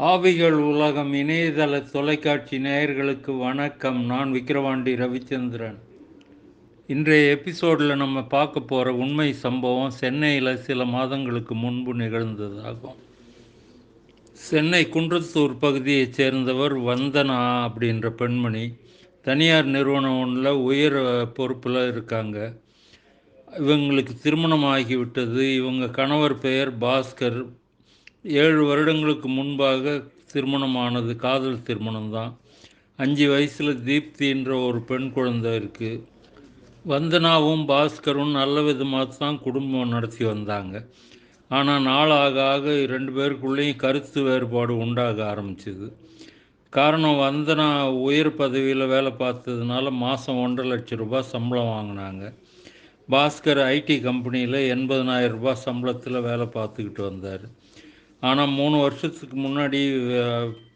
ஆவிகள் உலகம் இணையதள தொலைக்காட்சி நேயர்களுக்கு வணக்கம். நான் விக்கிரவாண்டி ரவிச்சந்திரன். இன்றைய எபிசோடில் நம்ம பார்க்க போகிற உண்மை சம்பவம் சென்னையில் சில மாதங்களுக்கு முன்பு நிகழ்ந்ததாகும். சென்னை குன்றத்தூர் பகுதியைச் சேர்ந்தவர் வந்தனா அப்படின்ற பெண்மணி தனியார் நிறுவனம் ஒன்றில் உயர் பொறுப்பில் இருக்காங்க. இவங்களுக்கு திருமணம் ஆகிவிட்டது இவங்க கணவர் பெயர் பாஸ்கர். ஏழு வருடங்களுக்கு முன்பாக திருமணமானது காதல் திருமணம்தான். அஞ்சு வயசில் தீப்தின்ற ஒரு பெண் குழந்தை இருக்குது வந்தனாவும் பாஸ்கரும் நல்ல விதமாக தான் குடும்பம் நடத்தி வந்தாங்க. ஆனால் நாளாக ஆக ரெண்டு பேருக்குள்ளேயும் கருத்து வேறுபாடு உண்டாக ஆரம்பிச்சிது. காரணம் வந்தனா உயர் பதவியில் வேலை பார்த்ததுனால மாதம் ஒன்றரை லட்சம் ரூபாய் சம்பளம் வாங்கினாங்க. பாஸ்கர் ஐடி கம்பெனியில் எண்பதனாயிரம் ரூபாய் சம்பளத்தில் வேலை பார்த்துக்கிட்டு வந்தார். ஆனால் மூணு வருஷத்துக்கு முன்னாடி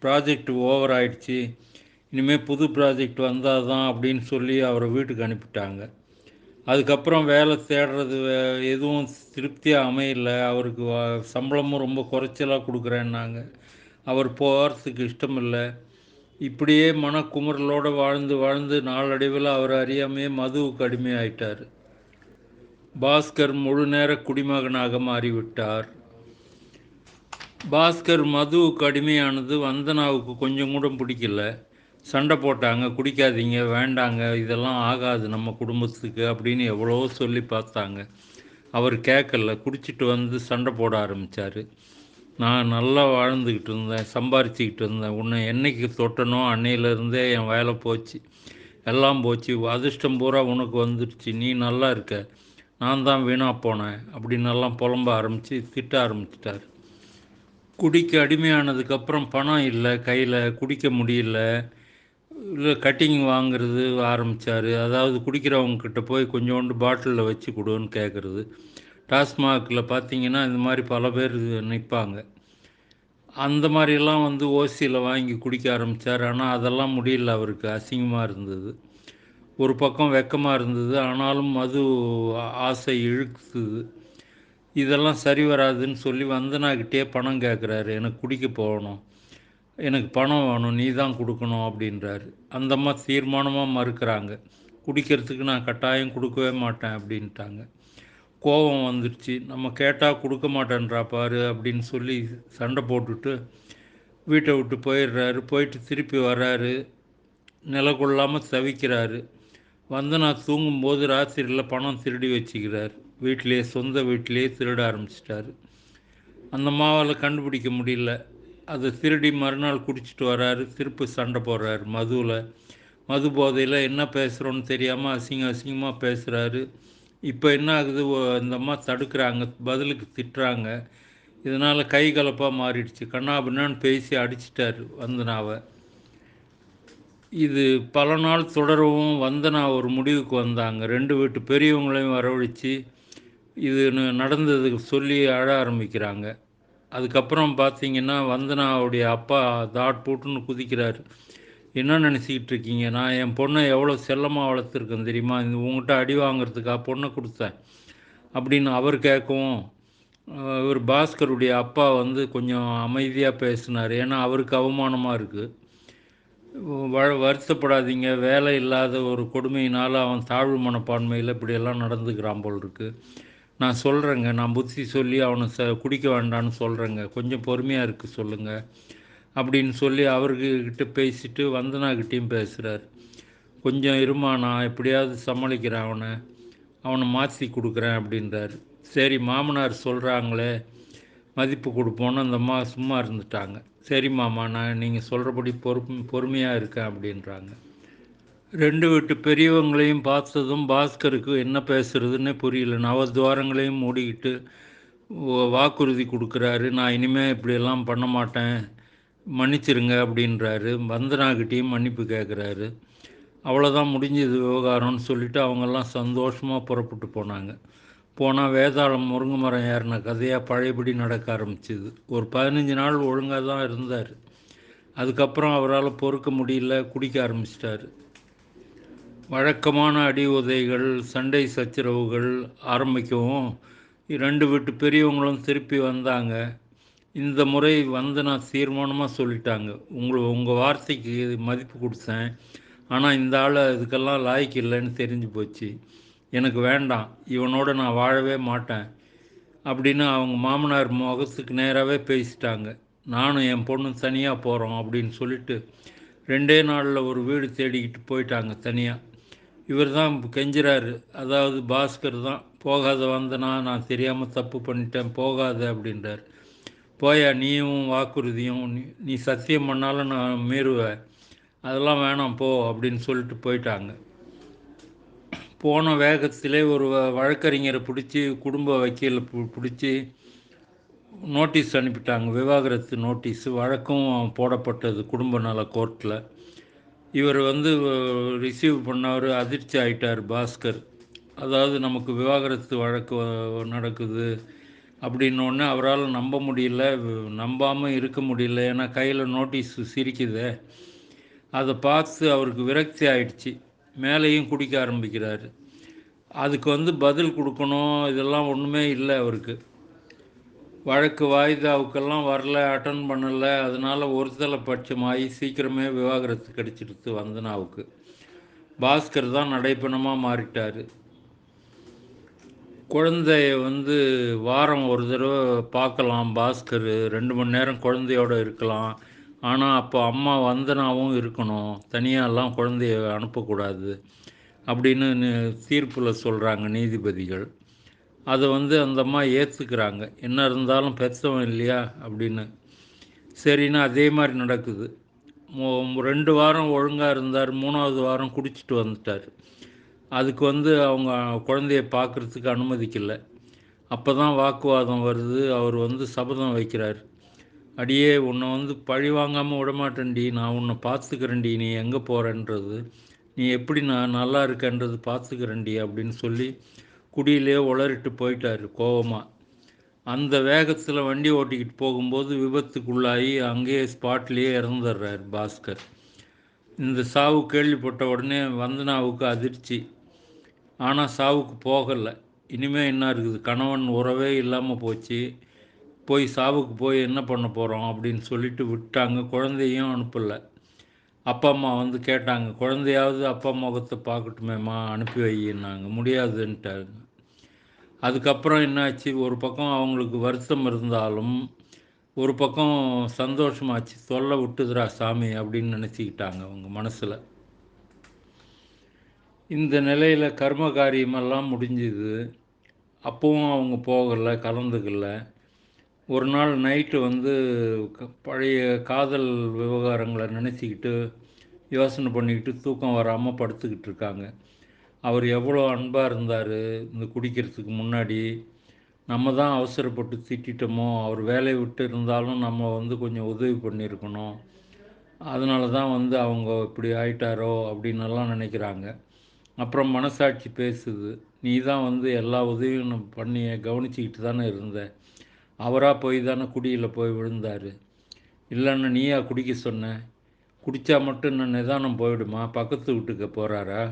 ப்ராஜெக்ட் ஓவர் ஆயிடுச்சு. இனிமேல் புது ப்ராஜெக்ட் வந்தால் தான் அப்படின்னு சொல்லி அவரை வீட்டுக்கு அனுப்பிட்டாங்க. அதுக்கப்புறம் வேலை தேடுறது எதுவும் திருப்தியாக அமையல. அவருக்கு சம்பளமும் ரொம்ப குறைச்சலாக கொடுக்குறேன்னாங்க. அவர் போகிறதுக்கு இஷ்டம் இல்லை இப்படியே மனக்குமுறலோடு வாழ்ந்து வாழ்ந்து நாளடைவில் அவர் அறியாமையே மதுவுக்கு அடிமையாயிட்டார். பாஸ்கர் முழு நேர குடிமகனாக மாறிவிட்டார். பாஸ்கர் மது கடுமையானது வந்தனாவுக்கு கொஞ்சம் கூட பிடிக்கல. சண்டை போட்டாங்க குடிக்காதீங்க வேண்டாங்க இதெல்லாம் ஆகாது நம்ம குடும்பத்துக்கு அப்படின்னு எவ்வளவோ சொல்லி பார்த்தாங்க. அவர் கேட்கல குடிச்சிட்டு வந்து சண்டை போட ஆரம்பித்தார் நான் நல்லா வாழ்ந்துக்கிட்டு இருந்தேன் சம்பாரிச்சிக்கிட்டு இருந்தேன். உன்னை என்னைக்கு தொட்டனோ அன்னையிலேருந்தே என் வேலை போச்சு. எல்லாம் போச்சு. அதிர்ஷ்டம் பூரா உனக்கு வந்துடுச்சு நீ நல்லா இருக்க. நான் தான் வீணாக போனேன். அப்படின்னு எல்லாம் புலம்ப ஆரம்பித்து திட்ட ஆரம்பிச்சிட்டார். குடிக்க அடிமையானதுக்கப்புறம் பணம் இல்லை கையில் குடிக்க முடியல. இல்லை கட்டிங் வாங்குறது ஆரம்பித்தார் அதாவது குடிக்கிறவங்கக்கிட்ட போய் கொஞ்சோண்டு பாட்டிலில் வச்சு கொடுன்னு கேட்குறது டாஸ்மாகில் பார்த்தீங்கன்னா இந்த மாதிரி பல பேர் நிற்பாங்க அந்த மாதிரிலாம் வந்து ஓசியில் வாங்கி குடிக்க ஆரம்பித்தார் ஆனால் அதெல்லாம் முடியல அவருக்கு. அசிங்கமாக இருந்தது. ஒரு பக்கம் வெக்கமாக இருந்தது. ஆனாலும் மது ஆசை இழுக்குது. இதெல்லாம் சரி வராதுன்னு சொல்லி வந்தனாக்கிட்டே பணம் கேட்குறாரு எனக்கு குடிக்க போகணும். எனக்கு பணம் வேணும். நீ தான் கொடுக்கணும் அப்படின்றாரு. அந்தம்மா தீர்மானமாக மறுக்கிறாங்க. குடிக்கிறதுக்கு நான் கட்டாயம் கொடுக்கவே மாட்டேன் அப்படின்ட்டாங்க. கோபம் வந்துடுச்சு. நம்ம கேட்டால் கொடுக்க மாட்டேன்றா பாரு அப்படின்னு சொல்லி சண்டை போட்டுட்டு வீட்டை விட்டு போயிடுறாரு. போயிட்டு திருப்பி வர்றாரு. நிலை கொள்ளாமல் தவிக்கிறாரு. வந்து நான் தூங்கும்போது ராத்திரியில் பணம் திருடி வச்சுக்கிறாரு. வீட்டிலேயே சொந்த வீட்டிலேயே திருட ஆரம்பிச்சிட்டாரு. அந்த மாவால் கண்டுபிடிக்க முடியல. அதை திருடி மறுநாள் குடிச்சிட்டு வராரு. திருப்பி சண்டை போடுறாரு மதுவில். மது போதையில் என்ன பேசுகிறோன்னு தெரியாமல் அசிங்க அசிங்கமாக பேசுகிறாரு இப்போ என்ன ஆகுது? இந்த அம்மா தடுக்கிறாங்க. பதிலுக்கு திட்டுறாங்க. இதனால் கை கலப்பாக மாறிடுச்சு. கண்ணா பின்னான்னு பேசி அடிச்சிட்டார் வந்தனாவை. இது பல நாள் தொடரவும் வந்தனா ஒரு முடிவுக்கு வந்தாங்க. ரெண்டு வீட்டு பெரியவங்களையும் வரவழைச்சு இது நடந்ததுக்கு சொல்லி அழ ஆரம்பிக்கிறாங்க. அதுக்கப்புறம் பார்த்தீங்கன்னா வந்தனாவுடைய அப்பா தாட் போட்டுன்னு குதிக்கிறார். என்ன நினச்சிக்கிட்டு இருக்கீங்க நான் என் பொண்ணை எவ்வளோ செல்லமாக வளர்த்துருக்கேன் தெரியுமா? இந்த உங்கள்கிட்ட அடி வாங்குறதுக்காக பொண்ணை கொடுத்தேன். அப்படின்னு அவர் கேட்கவும் இவர் பாஸ்கருடைய அப்பா வந்து கொஞ்சம் அமைதியாக பேசினார். ஏன்னா அவருக்கு அவமானமாக இருக்குது வ வருத்தப்படாதீங்க. வேலை இல்லாத ஒரு கொடுமையினால் அவன் தாழ்வு மனப்பான்மையில் இப்படியெல்லாம் நடந்துக்கிறான் போல் இருக்குது நான் சொல்கிறேங்க நான் புத்தி சொல்லி அவனை ச குடிக்க வேண்டான்னு சொல்கிறேங்க கொஞ்சம் பொறுமையாக இருக்குது சொல்லுங்கள் அப்படின்னு சொல்லி அவர்கிட்ட பேசிட்டு வந்தனாக்கிட்டேயும் பேசுகிறார் கொஞ்சம் இருமா நான் எப்படியாவது சமாளிக்கிறேன் அவனை. அவனை மாற்றி கொடுக்குறேன் அப்படின்றார். சரி மாமனார் சொல்கிறாங்களே மதிப்பு கொடுப்போன்னு அந்த அம்மா சும்மா இருந்துட்டாங்க. சரி மாமா நான் நீங்கள் சொல்கிறபடி பொறுப்பு பொறுமையாக இருக்கேன் அப்படின்றாங்க. ரெண்டு வீட்டு பெரியவங்களையும் பார்த்ததும் பாஸ்கருக்கு என்ன பேசுறதுன்னே புரியல. நவத்வாரங்களையும் மூடிக்கிட்டு வாக்குறுதி கொடுக்குறாரு. நான் இனிமேல் இப்படியெல்லாம் பண்ண மாட்டேன். மன்னிச்சிருங்க அப்படின்றாரு. வந்தனாக்கிட்டேயும் மன்னிப்பு கேட்குறாரு அவ்வளோதான் முடிஞ்சது விவகாரம்னு சொல்லிவிட்டு அவங்கெல்லாம் சந்தோஷமாக புறப்பட்டு போனாங்க. போனால் வேதாளம் முருங்கை மரம் ஏறின கதையாக பழையபடி நடக்க ஆரம்பிச்சிது. ஒரு பதினஞ்சு நாள் ஒழுங்காக தான் இருந்தார். அதுக்கப்புறம் அவரால் பொறுக்க முடியல குடிக்க ஆரம்பிச்சிட்டாரு. வழக்கமான அடி உதைகள் சண்டை சச்சரவுகள் ஆரம்பிக்கவும் ரெண்டு வீட்டு பெரியவங்களும் திருப்பி வந்தாங்க. இந்த முறை வந்து நான் தீர்மானமாக சொல்லிட்டாங்க. உங்களை உங்கள் வார்த்தைக்கு மதிப்பு கொடுத்தேன். ஆனால் இந்த ஆள் இதுக்கெல்லாம் லாய்க்கு இல்லைன்னு தெரிஞ்சு போச்சு. எனக்கு வேண்டாம். இவனோட நான் வாழவே மாட்டேன். அப்படின்னு அவங்க மாமனார் முகத்துக்கு நேராகவே பேசிட்டாங்க. நானும் என் பொண்ணும் தனியாக போகிறோம் அப்படின்னு சொல்லிட்டு ரெண்டே நாளில் ஒரு வீடு தேடிக்கிட்டு போயிட்டாங்க தனியாக இவர் தான் கெஞ்சுறாரு. அதாவது பாஸ்கர் தான் போகாத வந்தனா நான் தெரியாமல் தப்பு பண்ணிட்டேன் போகாத அப்படின்றார். போயா நீயும் வாக்குறுதியும் நீ நீ சத்தியம் பண்ணாலும் நான் மீறுவேன். அதெல்லாம் வேணாம் போ அப்படின்னு சொல்லிட்டு போயிட்டாங்க. போன வேகத்திலே ஒரு வ- வழக்கறிஞரை பிடிச்சி குடும்ப வக்கீல பு- பிடிச்சி நோட்டீஸ் அனுப்பிட்டாங்க. விவாகரத்து நோட்டீஸு வழக்கும் போடப்பட்டது குடும்ப நல கோர்ட்டில் இவர் வந்து ரிசீவ் பண்ணவர் அதிர்ச்சி ஆயிட்டார் பாஸ்கர். அதாவது நமக்கு விவாகரத்து வழக்கு நடக்குது அப்படின்னோடனே அவரால் நம்ப முடியல நம்பாமல் இருக்க முடியல ஏன்னா கையில் நோட்டீஸ் சிரிக்குதே. அதை பார்த்து அவருக்கு விரக்தி ஆயிடுச்சு. மேலேயும் குடிக்க ஆரம்பிக்கிறாரு. அதுக்கு வந்து பதில் கொடுக்கணும் இதெல்லாம் ஒன்றுமே இல்லை அவருக்கு. வழக்கு வாய்தாவுக்கெல்லாம் வரல அட்டன் பண்ணலை. அதனால் ஒருதலை பட்சமாகி சீக்கிரமே விவாகரத்து கிடச்சிடுத்து வந்தனாவுக்கு. பாஸ்கர் தான் நடைப்பணமாக மாறிட்டார். குழந்தைய வந்து வாரம் ஒரு தடவை பார்க்கலாம் பாஸ்கர். ரெண்டு மணி நேரம் குழந்தையோட இருக்கலாம். ஆனால் அப்போ அம்மா வந்தனாவும் இருக்கணும். தனியாகலாம் குழந்தைய அனுப்பக்கூடாது. அப்படின்னு தீர்ப்பில் சொல்கிறாங்க நீதிபதிகள். அதை வந்து அந்த அம்மா ஏற்றுக்கிறாங்க என்ன இருந்தாலும் பெற்றவன் இல்லையா? அப்படின்னு. சரின்னா அதே மாதிரி நடக்குது. ரெண்டு வாரம் ஒழுங்காக இருந்தார் மூணாவது வாரம் குடிச்சிட்டு வந்துட்டார். அதுக்கு வந்து அவங்க குழந்தைய பார்க்குறதுக்கு அனுமதிக்கலை. அப்போ தான் வாக்குவாதம் வருது. அவர் வந்து சபதம் வைக்கிறார். அடியே உன்னை வந்து பழி வாங்காமல் விடமாட்டேன்டி. நான் உன்னை பார்த்துக்கிறேன்டி நீ எங்கே போகிறன்றது நீ எப்படி நான் நல்லா இருக்கன்றது பார்த்துக்கிறேன்டி அப்படின்னு சொல்லி குடியிலே உளறிட்டு போயிட்டார் கோவமாக அந்த வேகத்தில் வண்டி ஓட்டிக்கிட்டு போகும்போது விபத்துக்குள்ளாகி அங்கேயே ஸ்பாட்லேயே இறந்துடுறார் பாஸ்கர். இந்த சாவு கேள்விப்பட்ட உடனே வந்தனாவுக்கு அதிர்ச்சி. ஆனால் சாவுக்கு போகலை. இனிமேல் என்ன இருக்குது? கணவன் உறவே இல்லாமல் போச்சு. போய் சாவுக்கு போய் என்ன பண்ண போகிறோம் அப்படின்னு சொல்லிட்டு விட்டாங்க. குழந்தையும் அனுப்பலை. அப்பா அம்மா வந்து கேட்டாங்க குழந்தையாவது அப்பா முகத்தை பார்க்கட்டுமேம்மா அனுப்பி வையினாங்க முடியாதுன்ட்டாங்க. அதுக்கப்புறம் என்னாச்சு? ஒரு பக்கம் அவங்களுக்கு வருத்தம் இருந்தாலும் ஒரு பக்கம் சந்தோஷமாச்சு. தொல்லை விட்டுதுரா சாமி அப்படின்னு நினச்சிக்கிட்டாங்க அவங்க மனசில். இந்த நிலையில் கர்ம காரியமெல்லாம் முடிஞ்சுது. அப்பவும் அவங்க போகலை கலந்துக்கல. ஒரு நாள் நைட்டு வந்து க- பழைய காதல் விவகாரங்களை நினச்சிக்கிட்டு யோசனை பண்ணிக்கிட்டு தூக்கம் வராமல் படுத்துக்கிட்டு இருக்காங்க. அவர் எவ்வளோ அன்பாக இருந்தார் இந்த குடிக்கிறதுக்கு முன்னாடி. நம்ம தான் அவசரப்பட்டு திட்டிட்டோமோ அவர் வேலையை விட்டு இருந்தாலும் நம்ம வந்து கொஞ்சம் உதவி பண்ணியிருக்கணும். அதனால தான் வந்து அவங்க இப்படி ஆயிட்டாரோ அப்படின்னு எல்லாம் நினைக்கிறாங்க. அப்புறம் மனசாட்சி பேசுது. நீ தான் வந்து எல்லா உதவியும் நம்ம பண்ணி கவனிச்சிக்கிட்டு தானே இருந்த. அவராக போய் தானே குடியில் போய் விழுந்தார். இல்லைன்னா நீயா குடிக்க சொன்ன? குடித்தா மட்டும் இன்னும் நிதானம் போயிடுமா? பக்கத்து வீட்டுக்கு போகிறாரா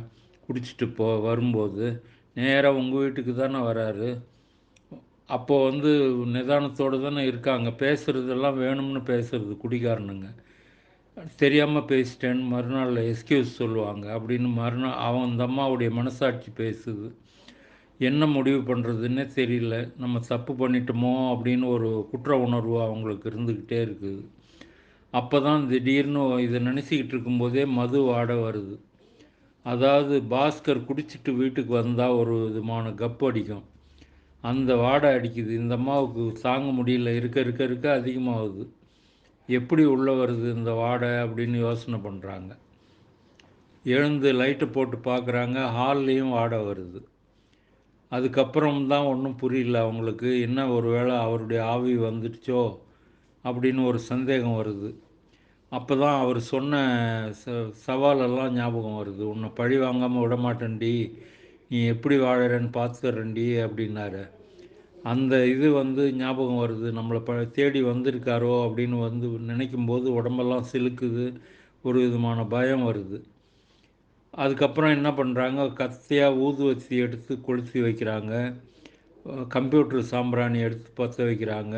குடிச்சிட்டு போ வரும்போது நேராக உங்கள் வீட்டுக்கு தானே வராரு. அப்போது வந்து நிதானத்தோடு தானே இருக்காங்க. பேசுகிறதெல்லாம் வேணும்னு பேசுறது குடிகாரனுங்க. தெரியாமல் பேசிட்டேன்னு மறுநாள் எஸ்கியூஸ் சொல்லுவாங்க. அப்படின்னு மறுநாள் அவன் அந்த அம்மாவுடைய மனசாட்சி பேசுது. என்ன முடிவு பண்ணுறதுன்னே தெரியல. நம்ம தப்பு பண்ணிட்டோமோ அப்படின்னு ஒரு குற்ற உணர்வு அவங்களுக்கு இருந்துக்கிட்டே இருக்குது. அப்போ தான் திடீர்னு இதை நினச்சிக்கிட்டு இருக்கும்போதே மது வாட வருது. அதாவது பாஸ்கர் குடிச்சிட்டு வீட்டுக்கு வந்தால் ஒரு விதமான கப்பு அடிக்கும். அந்த வாடை அடிக்குது. இந்த அம்மாவுக்கு தாங்க முடியல. இருக்க இருக்க இருக்க அதிகமாகுது. எப்படி உள்ளே வருது இந்த வாடை அப்படின்னு யோசனை பண்ணுறாங்க எழுந்து லைட்டை போட்டு பார்க்குறாங்க ஹால்லேயும் வாடை வருது. அதுக்கப்புறம் தான் ஒன்றும் புரியல அவங்களுக்கு. என்ன ஒரு வேளை அவருடைய ஆவி வந்துடுச்சோ அப்படின்னு ஒரு சந்தேகம் வருது. அப்போ தான் அவர் சொன்ன ச சவாலெல்லாம் ஞாபகம் வருது. உன்னை பழி வாங்காமல் விடமாட்டேன்டி. நீ எப்படி வாழறன்னு பார்த்துக்கிறேன்டி அப்படின்னாரு. அந்த இது வந்து ஞாபகம் வருது. நம்மளை ப தேடி வந்திருக்காரோ அப்படின்னு வந்து நினைக்கும் போது உடம்பெல்லாம் சிலுக்குது. ஒரு விதமான பயம் வருது. அதுக்கப்புறம் என்ன பண்ணுறாங்க கத்தியாக ஊதுவத்தி எடுத்து கொளுத்தி வைக்கிறாங்க. கம்ப்யூட்டர் சாம்பிராணி எடுத்து பற்ற வைக்கிறாங்க.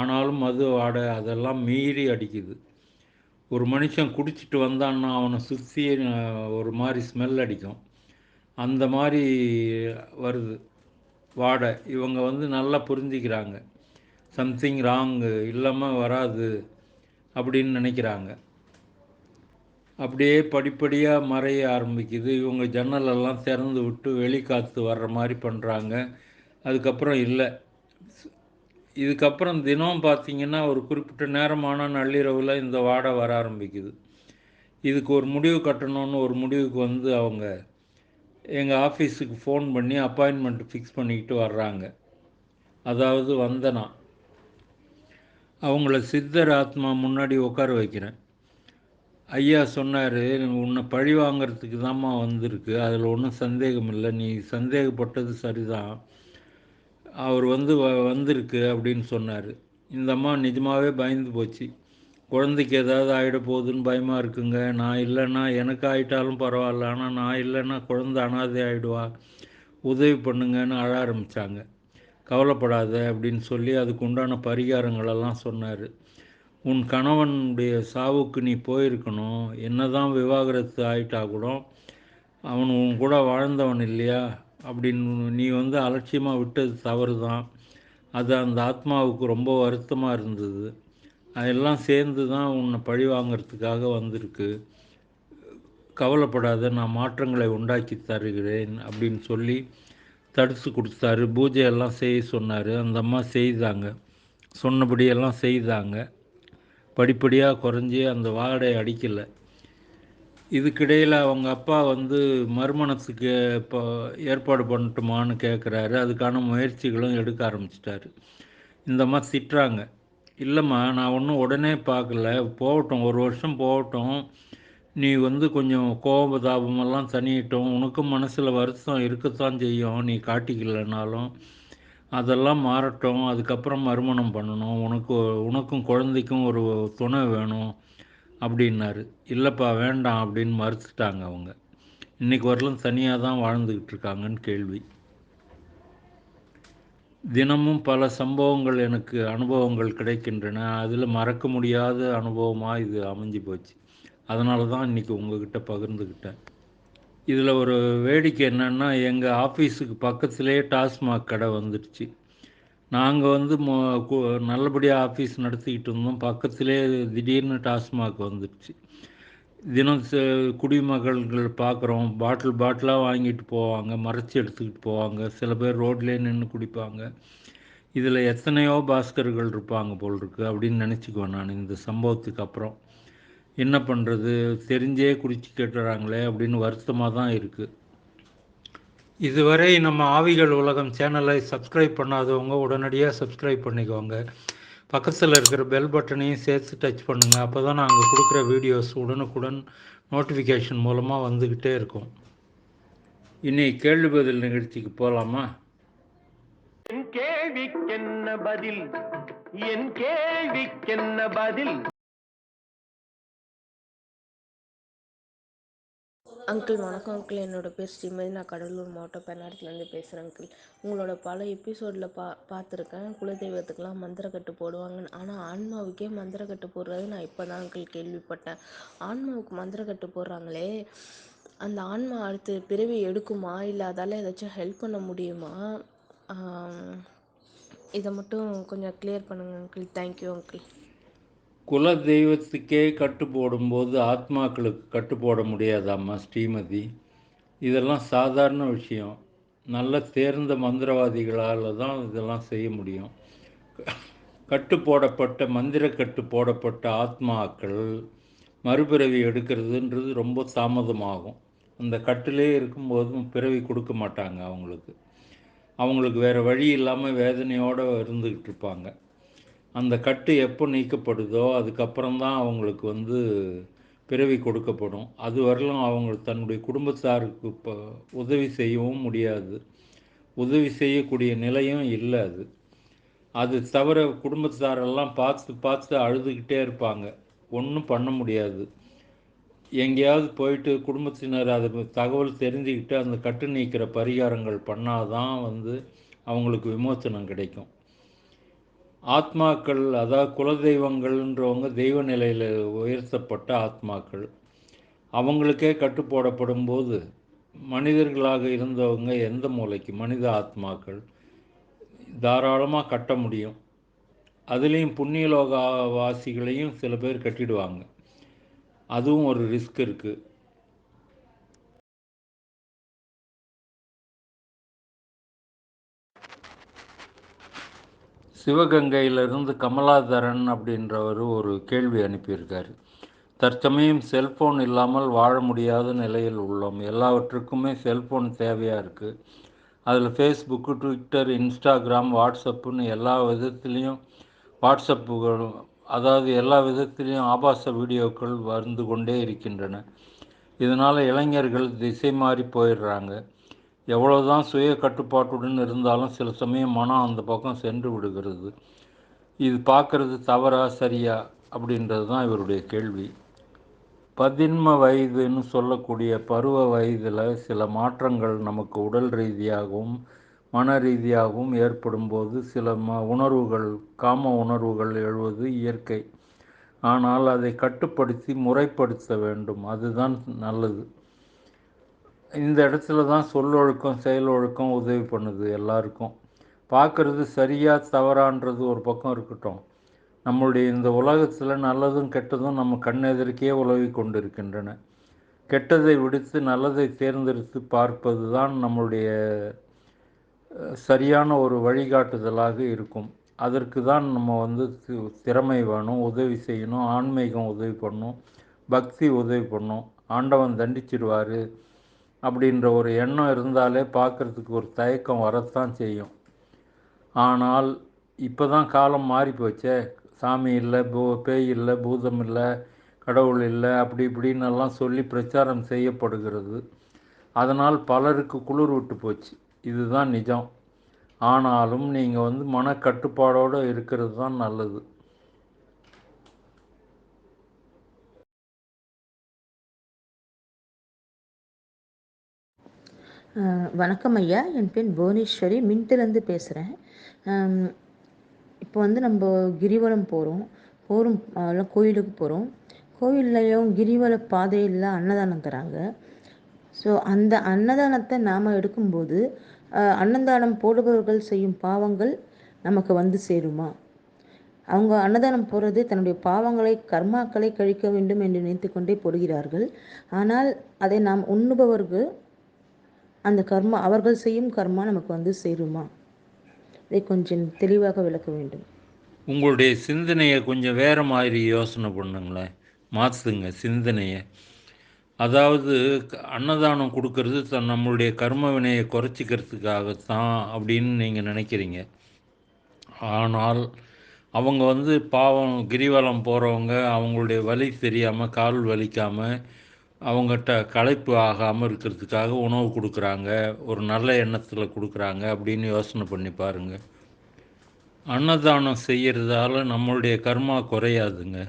ஆனாலும் மது ஆடை அதெல்லாம் மீறி அடிக்குது. ஒரு மனுஷன் குடிச்சிட்டு வந்தான்னா அவனை சுற்றி ஒரு மாதிரி ஸ்மெல் அடிக்கும். அந்த மாதிரி வருது. வாடை. இவங்க வந்து நல்லா புரிஞ்சுக்கிறாங்க. சம்திங் ராங்கு இல்லாமல் வராது அப்படின்னு நினைக்கிறாங்க. அப்படியே படிப்படியாக மறைய ஆரம்பிக்குது. இவங்க ஜன்னலெல்லாம் திறந்து விட்டு வெளிக்காற்று வர்ற மாதிரி பண்ணுறாங்க அதுக்கப்புறம் இல்லை. இதுக்கப்புறம் தினம் பார்த்திங்கன்னா ஒரு குறிப்பிட்ட நேரமான நள்ளிரவில் இந்த வாடை வர ஆரம்பிக்குது. இதுக்கு ஒரு முடிவு கட்டணும்னு ஒரு முடிவுக்கு வந்து அவங்க எங்கள் ஆஃபீஸுக்கு ஃபோன் பண்ணி அப்பாயின்மெண்ட் ஃபிக்ஸ் பண்ணிக்கிட்டு வர்றாங்க. அதாவது வந்தனா அவங்கள சித்தர் ஆத்மா முன்னாடி உட்கார வைக்கிறேன். ஐயா சொன்னார் உன்னை பழி வாங்கிறதுக்கு தாம்மா வந்திருக்கு. அதில் ஒன்றும் சந்தேகம் இல்லை நீ சந்தேகப்பட்டது சரிதான். அவர் வந்து வ வந்திருக்கு அப்படின்னு சொன்னார். இந்த அம்மா நிஜமாகவே பயந்து போச்சு. குழந்தைக்கு ஏதாவது ஆகிட போகுதுன்னு பயமாக இருக்குங்க. நான் இல்லைன்னா எனக்கு ஆகிட்டாலும் பரவாயில்ல. ஆனால் நான் இல்லைன்னா குழந்தை அனாதை ஆகிடுவா உதவி பண்ணுங்கன்னு அழ ஆரம்பித்தாங்க கவலைப்படாத அப்படின்னு சொல்லி அதுக்கு உண்டான பரிகாரங்களெல்லாம் சொன்னார். உன் கணவனுடைய சாவுக்கு நீ போயிருக்கணும். என்ன தான் விவாகரத்து ஆகிட்டா கூட அவன் உன் கூட வாழ்ந்தவன் இல்லையா? அப்படின்னு நீ வந்து அலட்சியமாக விட்டது தவறு தான் அது அந்த ஆத்மாவுக்கு ரொம்ப வருத்தமாக இருந்தது. அதெல்லாம் சேர்ந்து தான் உன்னை பழி வாங்கிறதுக்காக வந்திருக்கு. கவலைப்படாத நான் மாற்றங்களை உண்டாக்கி தருகிறேன் அப்படின்னு சொல்லி தடுத்து கொடுத்தாரு. பூஜையெல்லாம் செய்ய சொன்னார். அந்த அம்மா செய்தாங்க. சொன்னபடியெல்லாம் செய்தாங்க. படிப்படியாக குறைஞ்சி அந்த வாடை அடிக்கலை. இதுக்கிடையில் அவங்க அப்பா வந்து மறுமணத்துக்கு இப்போ ஏற்பாடு பண்ணட்டுமான்னு கேட்குறாரு அதுக்கான முயற்சிகளும் எடுக்க ஆரம்பிச்சிட்டாரு. இந்தம்மா திட்டுறாங்க. இல்லைம்மா நான் ஒன்றும் உடனே பார்க்கல. போகட்டும் ஒரு வருஷம் போகட்டும். நீ வந்து கொஞ்சம் கோபதாபமெல்லாம் தனியிட்டோம் உனக்கும் மனசில் வருத்தம் இருக்கத்தான் செய்யும். நீ காட்டிக்கலனாலும் அதெல்லாம் மாறட்டும். அதுக்கப்புறம் மறுமணம் பண்ணணும். உனக்கு உனக்கும் குழந்தைக்கும் ஒரு துணை வேணும். அப்படின்னாரு. இல்லைப்பா வேண்டாம் அப்படின்னு மறுத்துட்டாங்க அவங்க. இன்றைக்கி வரலும் தனியாக தான் வாழ்ந்துக்கிட்டு இருக்காங்கன்னு கேள்வி. தினமும் பல சம்பவங்கள் எனக்கு அனுபவங்கள் கிடைக்கின்றன. அதில் மறக்க முடியாத அனுபவமாக இது அமைஞ்சு போச்சு. அதனால தான் இன்றைக்கி உங்ககிட்ட பகிர்ந்துக்கிட்டேன் இதில் ஒரு வேடிக்கை என்னென்னா எங்கள் ஆஃபீஸுக்கு பக்கத்துலேயே டாஸ்மாக் கடை வந்துடுச்சு. நாங்கள் வந்து மொ நல்லபடியாக ஆஃபீஸ் நடத்திக்கிட்டு இருந்தோம். பக்கத்திலே திடீர்னு டாஸ்மாக் வந்துடுச்சு. தினம் குடிமகள்கள் பார்க்குறோம் பாட்டில் பாட்டிலாக வாங்கிட்டு போவாங்க. மறைச்சி எடுத்துக்கிட்டு போவாங்க. சில பேர் ரோட்லேயே நின்று குடிப்பாங்க. இதில் எத்தனையோ பாஸ்கர்கள் இருப்பாங்க போல் இருக்குது அப்படின்னு நினச்சிக்குவேன் நான். இந்த சம்பவத்துக்கு அப்புறம். என்ன பண்ணுறது தெரிஞ்சே குடிச்சு கேட்டுறாங்களே அப்படின்னு வருத்தமாக தான் இருக்குது இதுவரை நம்ம ஆவிகள் உலகம் சேனலை சப்ஸ்கிரைப் பண்ணாதவங்க உடனடியாக சப்ஸ்கிரைப் பண்ணிக்கோங்க. பக்கத்தில் இருக்கிற பெல் பட்டனையும் சேர்த்து டச் பண்ணுங்கள் அப்போ தான் நாங்கள் கொடுக்குற வீடியோஸ் உடனுக்குடன் நோட்டிஃபிகேஷன் மூலமாக வந்துக்கிட்டே இருக்கும். இன்னைக்கு கேள்வி பதில் நிகழ்ச்சிக்கு போகலாமா என் கேள்விக்கென்ன பதில்? என் கேள்விக்கென்ன பதில்? அங்கிள் வணக்கம் அங்கிள். என்னோட பேர் ஸ்ரீமதி. நான் கடலூர் மாவட்டம் பெண்ணாரத்துலேருந்து பேசுகிறேன் அங்கிள். உங்களோட பல எபிசோடில் பா பார்த்துருக்கேன். குலதெய்வத்துக்கெலாம் மந்திரக்கட்டு போடுவாங்கன்னு. ஆனால் ஆன்மாவுக்கே மந்திரக்கட்டு போடுறது நான் இப்போ தான் அங்கிள் கேள்விப்பட்டேன். ஆன்மாவுக்கு மந்திரக்கட்டு போடுறாங்களே. அந்த ஆன்மா அடுத்து பிறவி எடுக்குமா? இல்லை அதால் ஏதாச்சும் ஹெல்ப் பண்ண முடியுமா? இதை மட்டும் கொஞ்சம் கிளியர் பண்ணுங்கள் அங்கிள். தேங்க்யூ அங்கிள் குல தெய்வத்துக்கே கட்டு போடும்போது ஆத்மாக்களுக்கு கட்டு போட முடியாதாம்மா ஸ்ரீமதி? இதெல்லாம் சாதாரண விஷயம். நல்ல தேர்ந்த மந்திரவாதிகளால் தான் இதெல்லாம் செய்ய முடியும். கட்டு போடப்பட்ட மந்திர கட்டு போடப்பட்ட ஆத்மாக்கள் மறுபிறவி எடுக்கிறதுன்றது ரொம்ப தாமதமாகும். அந்த கட்டிலே இருக்கும்போதும் பிறவி கொடுக்க மாட்டாங்க அவங்களுக்கு. அவங்களுக்கு வேறு வழி இல்லாமல் வேதனையோடு இருந்துக்கிட்டு இருப்பாங்க. அந்த கட்டு எப்போ நீக்கப்படுதோ அதுக்கப்புறம் தான் அவங்களுக்கு வந்து பிறவி கொடுக்கப்படும். அது வரலும் அவங்க தன்னுடைய குடும்பத்தாருக்கு இப்போ உதவி செய்யவும் முடியாது. உதவி செய்யக்கூடிய நிலையும் இல்லை அது. அது தவிர குடும்பத்தாரெல்லாம் பார்த்து பார்த்து அழுதுகிட்டே இருப்பாங்க. ஒன்றும் பண்ண முடியாது. எங்கேயாவது போயிட்டு குடும்பத்தினர் அது தகவல் தெரிஞ்சுக்கிட்டு அந்த கட்டு நீக்கிற பரிகாரங்கள் பண்ணாதான் வந்து அவங்களுக்கு விமோசனம் கிடைக்கும். ஆத்மாக்கள் அதாவது குலதெய்வங்கள்ன்றவங்க தெய்வ நிலையில் உயர்த்தப்பட்ட ஆத்மாக்கள். அவங்களுக்கே கட்டுப்போடப்படும் போது மனிதர்களாக இருந்தவங்க எந்த மூலைக்கு? மனித ஆத்மாக்கள். தாராளமாக கட்ட முடியும். அதுலேயும் புண்ணியலோக வாசிகளையும் சில பேர் கட்டிடுவாங்க. அதுவும் ஒரு ரிஸ்க் இருக்குது சிவகங்கையிலிருந்து கமலாதரன் அப்படின்றவர் ஒரு கேள்வி அனுப்பியிருக்காரு. தற்சமயம் செல்ஃபோன் இல்லாமல் வாழ முடியாத நிலையில் உள்ளோம். எல்லாவற்றுக்குமே செல்ஃபோன் தேவையாக இருக்குது அதில் ஃபேஸ்புக்கு ட்விட்டர் இன்ஸ்டாகிராம் வாட்ஸ்அப்புன்னு எல்லா விதத்துலேயும் வாட்ஸ்அப்புகள் அதாவது எல்லா விதத்திலையும் ஆபாச வீடியோக்கள் வந்து கொண்டே இருக்கின்றன. இதனால் இளைஞர்கள் திசை மாறி போயிடுறாங்க. எவ்வளோதான் சுய கட்டுப்பாட்டுடன் இருந்தாலும் சில சமயம் மனம் அந்த பக்கம் சென்று விடுகிறது. இது பார்க்குறது தவறா சரியா அப்படின்றது தான் இவருடைய கேள்வி. பதின்ம வயதுன்னு சொல்லக்கூடிய பருவ வயதில் சில மாற்றங்கள் நமக்கு உடல் ரீதியாகவும் மன ரீதியாகவும் ஏற்படும் போது சில ம உணர்வுகள் காம உணர்வுகள் எழுவது இயற்கை. ஆனால் அதை கட்டுப்படுத்தி முறைப்படுத்த வேண்டும். அதுதான் நல்லது. இந்த இடத்துல தான் சொல்லொழுக்கம் செயலொழுக்கம் உதவி பண்ணுது எல்லாருக்கும். பார்க்குறது சரியாக தவறான்றது ஒரு பக்கம் இருக்கட்டும். நம்மளுடைய இந்த உலகத்தில் நல்லதும் கெட்டதும் நம்ம கண்ணெதிர்க்கே உலவி கொண்டிருக்கின்றன. கெட்டதை விடுத்து நல்லதை தேர்ந்தெடுத்து பார்ப்பது தான் நம்மளுடைய சரியான ஒரு வழிகாட்டுதலாக இருக்கும். அதற்கு தான் நம்ம வந்து திறமை வேணும் உதவி செய்யணும் ஆன்மீகம் உதவி பண்ணும் பக்தி உதவி பண்ணும். ஆண்டவன் தண்டிச்சிடுவார். அப்படின்ற ஒரு எண்ணம் இருந்தாலே பார்க்குறதுக்கு ஒரு தயக்கம் வரத்தான் செய்யும். ஆனால் இப்போ தான் காலம் மாறி போச்சே சாமி இல்லை பூ பேய் இல்லை பூதம் இல்லை கடவுள் இல்லை அப்படி இப்படின்னு எல்லாம் சொல்லி பிரச்சாரம் செய்யப்படுகிறது. அதனால் பலருக்கு குளிர் விட்டு போச்சு. இதுதான் நிஜம். ஆனாலும் நீங்கள் வந்து மனக்கட்டுப்பாடோடு இருக்கிறது தான் நல்லது. வணக்கம் ஐயா. என் பேர் புவனேஸ்வரி. மின்ட்டிலேருந்து பேசுகிறேன் இப்போ வந்து நம்ம கிரிவலம் போகிறோம் போகிறோம் அதெல்லாம் கோயிலுக்கு போகிறோம் கோயில்லையும் கிரிவல பாதையில் அன்னதானம் தராங்க. ஸோ அந்த அன்னதானத்தை நாம் எடுக்கும்போது அன்னதானம் போடுபவர்கள் செய்யும் பாவங்கள் நமக்கு வந்து சேருமா? அவங்க அன்னதானம் போடுறது தன்னுடைய பாவங்களை கர்மாக்களை கழிக்க வேண்டும் என்று நினைத்து கொண்டே போடுகிறார்கள். ஆனால் அதை நாம் உண்ணுபவர்கள் அந்த கர்மா அவர்கள் செய்யும் கர்மா நமக்கு வந்து சேருமா? இதை கொஞ்சம் தெளிவாக விளக்க வேண்டும். உங்களுடைய சிந்தனையை கொஞ்சம் வேறு மாதிரி யோசனை பண்ணுங்களேன். மாற்றுங்க சிந்தனையை. அதாவது அன்னதானம் கொடுக்கறது தன் நம்மளுடைய கர்ம வினையை குறைச்சிக்கிறதுக்காகத்தான் அப்படின்னு நீங்கள் நினைக்கிறீங்க. ஆனால் அவங்க வந்து பாவம் கிரிவலம் போகிறவங்க அவங்களுடைய வலி தெரியாமல் கால் வலிக்காமல் அவங்ககிட்ட களைப்பு ஆகாமல் இருக்கிறதுக்காக உணவு கொடுக்குறாங்க ஒரு நல்ல எண்ணத்தில் கொடுக்குறாங்க அப்படின்னு யோசனை பண்ணி பாருங்கள் அன்னதானம் செய்கிறதால நம்மளுடைய கர்மா குறையாதுங்க.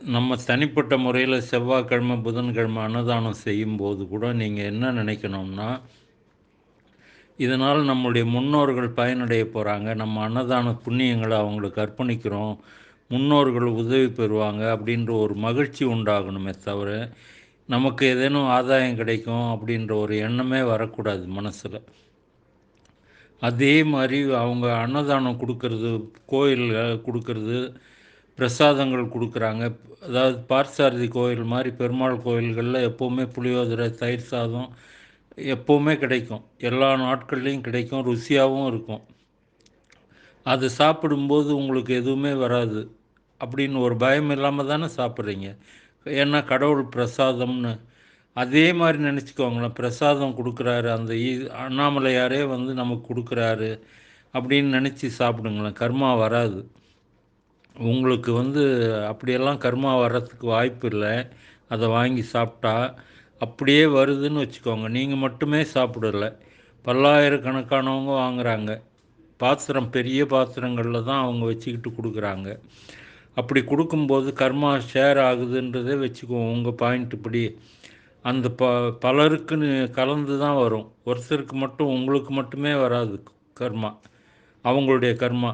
நம்ம தனிப்பட்ட முறையில் செவ்வாய்க்கிழமை புதன்கிழமை அன்னதானம் செய்யும்போது கூட நீங்கள் என்ன நினைக்கணும்னா இதனால் நம்மளுடைய முன்னோர்கள் பயனடைய போகிறாங்க நம்ம அன்னதான புண்ணியங்களை அவங்களுக்கு அர்ப்பணிக்கிறோம். முன்னோர்கள் உதவி பெறுவாங்க அப்படின்ற ஒரு மகிழ்ச்சி உண்டாகணுமே தவிர நமக்கு ஏதேனும் ஆதாயம் கிடைக்கும் அப்படின்ற ஒரு எண்ணமே வரக்கூடாது மனசில். அதே மாதிரி அவங்க அன்னதானம் கொடுக்கறது கோயில்கள் கொடுக்கறது பிரசாதங்கள் கொடுக்குறாங்க. அதாவது பார்சாரதி கோயில் மாதிரி பெருமாள் கோயில்களில் எப்போவுமே புளியோதரை தயிர் சாதம் எப்போவுமே கிடைக்கும். எல்லா நாட்கள்லேயும் கிடைக்கும் ருசியாகவும் இருக்கும். அது சாப்பிடும்போது உங்களுக்கு எதுவுமே வராது. அப்படின்னு ஒரு பயம் இல்லாமல் தானே சாப்பிட்றீங்க. ஏன்னா கடவுள் பிரசாதம்னு. அதே மாதிரி நினச்சிக்கோங்களேன். பிரசாதம் கொடுக்குறாரு. அந்த ஈ அண்ணாமலையாரே வந்து நமக்கு கொடுக்குறாரு. அப்படின்னு நினச்சி சாப்பிடுங்களேன். கர்மா வராது. உங்களுக்கு வந்து அப்படியெல்லாம் கர்மா வர்றதுக்கு வாய்ப்பு இல்லை. அதை வாங்கி சாப்பிட்டா அப்படியே வருதுன்னு வச்சுக்கோங்க. நீங்கள் மட்டுமே சாப்பிடலை. பல்லாயிரக்கணக்கானவங்க வாங்குகிறாங்க பாத்திரம் பெரிய பாத்திரங்களில் தான் அவங்க வச்சுக்கிட்டு கொடுக்குறாங்க. அப்படி கொடுக்கும்போது கர்மா ஷேர் ஆகுதுன்றதே வச்சுக்குவோம். உங்கள் பாயிண்ட் இப்படி. அந்த ப பலருக்குன்னு கலந்து தான் வரும். ஒருத்தருக்கு மட்டும் உங்களுக்கு மட்டுமே வராது கர்மா. அவங்களுடைய கர்மா.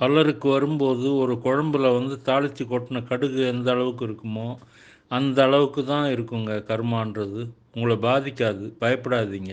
பலருக்கு வரும்போது ஒரு குழம்புல வந்து தாளித்து கொட்டின கடுகு எந்த அளவுக்கு இருக்குமோ அந்த அளவுக்கு தான் இருக்குங்க கர்மான்றது. உங்களை பாதிக்காது. பயப்படாதீங்க.